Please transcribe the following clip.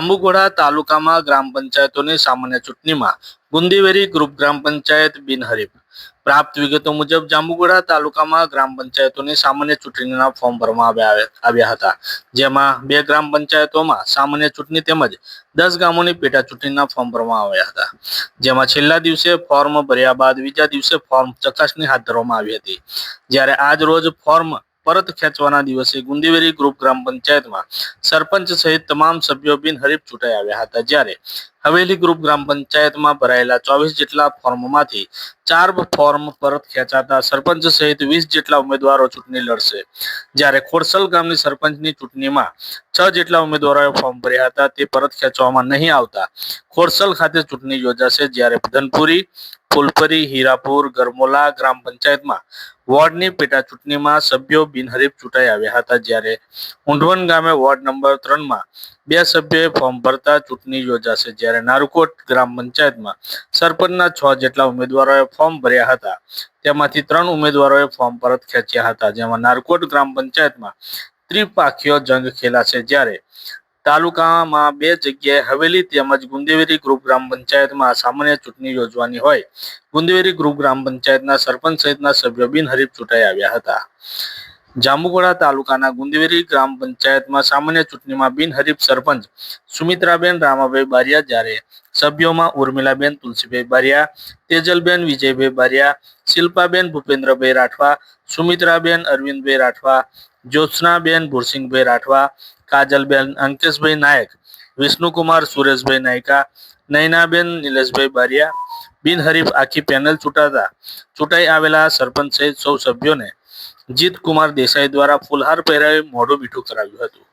જાંબુઘોડા તાલુકામાં ગ્રામ પંચાયતોની સામાન્ય ચૂંટણીમાં ગુંદીવેરી ગ્રુપ ગ્રામ પંચાયત બિનહરીફ પ્રાપ્ત વિગતો મુજબ જાંબુઘોડા તાલુકામાં ગ્રામ પંચાયતોની સામાન્ય ચૂંટણીના ફોર્મ ભરવામાં આવ્યા હતા. જેમાં બે ગ્રામ પંચાયતોમાં સામાન્ય ચૂંટણી તેમજ દસ ગામોની પેટા ચૂંટણીના ફોર્મ ભરવામાં આવ્યા હતા. જેમાં છેલ્લા દિવસે ફોર્મ ભર્યા બાદ બીજા દિવસે ફોર્મ ચકાસણી હાથ ધરવામાં આવી હતી. જ્યારે આજ રોજ ફોર્મ પરત ખેંચવાના દિવસે ગુંદીવેરી ગ્રુપ ગ્રામ પંચાયતમાં સરપંચ સહિત તમામ સભ્યો બિનહરીફ ચૂંટાઈ આવ્યા હતા. જ્યારે હવેલી ગ્રુપ ગ્રામ પંચાયતમાં ભરાયેલા ચોવીસ જેટલા ફોર્મમાંથી ચાર ફોર્મ પરત ખેંચાતા સરપંચ સહિત વીસ જેટલા ઉમેદવારો ચૂંટણી લડશે. જ્યારે ખોરસલ ગામની સરપંચની ચૂંટણીમાં છ જેટલા ઉમેદવારોએ ફોર્મ ભર્યા હતા, તે પરત ખેંચવામાં નહીં આવતા. ખોડસલ ખાતે ચૂંટણી યોજાશે જ્યારે ધનપુરી ફૂલપરી, હીરાપુર, ગરમોલા ગ્રામ પંચાયતમાં વોર્ડની પેટા ચૂંટણીમાં સભ્યો બિનહરીફ ચૂંટાઈ આવ્યા હતા જ્યારે ઊંઢવણ ગામે વોર્ડ નંબર ત્રણમાં બે સભ્યોએ ફોર્મ ભરતા ચૂંટણી યોજાશે જ્યારે નારુકોટ ગ્રામ પંચાયતમાં સરપંચના છ જેટલા ઉમેદવારોએ ફોર્મ ભર્યા હતા. તેમાંથી ત્રણ ઉમેદવારોએ ફોર્મ પરત ખેંચ્યા હતા. જેમાં નારકોટ ગ્રામ પંચાયતમાં ત્રિપાખીઓ જંગ ખેલાશે જ્યારે તાલુકામાં બે જગ્યાએ હવેલી તેમજ ગુંદેવેરી ગ્રુપ ગ્રામ પંચાયતમાં સામાન્ય ચૂંટણી યોજવાની હોય. ગુંદેવેરી ગ્રુપ ગ્રામ પંચાયતના સરપંચ સહિતના સભ્યો બિનહરીફ ચૂંટાઈ આવ્યા હતા. જાંબુઘોડા તાલુકાના ગુંદેવેરી ગ્રામ પંચાયતમાં સામાન્ય ચૂંટણીમાં બિનહરીફ સરપંચ સુમિત્રાબેન રામાભાઈ બારિયા જ્યારે સભ્યોમાં ઉર્મિલાબેન તુલસીભાઈ બારિયા, તેજલબેન વિજયભાઈ બારિયા, શિલ્પાબેન ભૂપેન્દ્રભાઈ રાઠવા, સુમિત્રાબેન અરવિંદભાઈ રાઠવા, જ્યોત્સનાબેન ભુરસિંગભાઈ રાઠવા કાજલબેન, અંકેશભાઈ નાયક, વિષ્ણુકુમાર, સુરેશભાઈ નાયકા, નૈનાબેન, નિલેશભાઈ બારિયા, બિનહરીફ આખી પેનલ ચૂંટાતા. ચૂંટાઈ આવેલા સરપંચ સહિત સૌ સભ્યોને જીતકુમાર દેસાઈ દ્વારા ફુલહાર પહેરાવી મોઢું મીઠું કરાવ્યું હતું.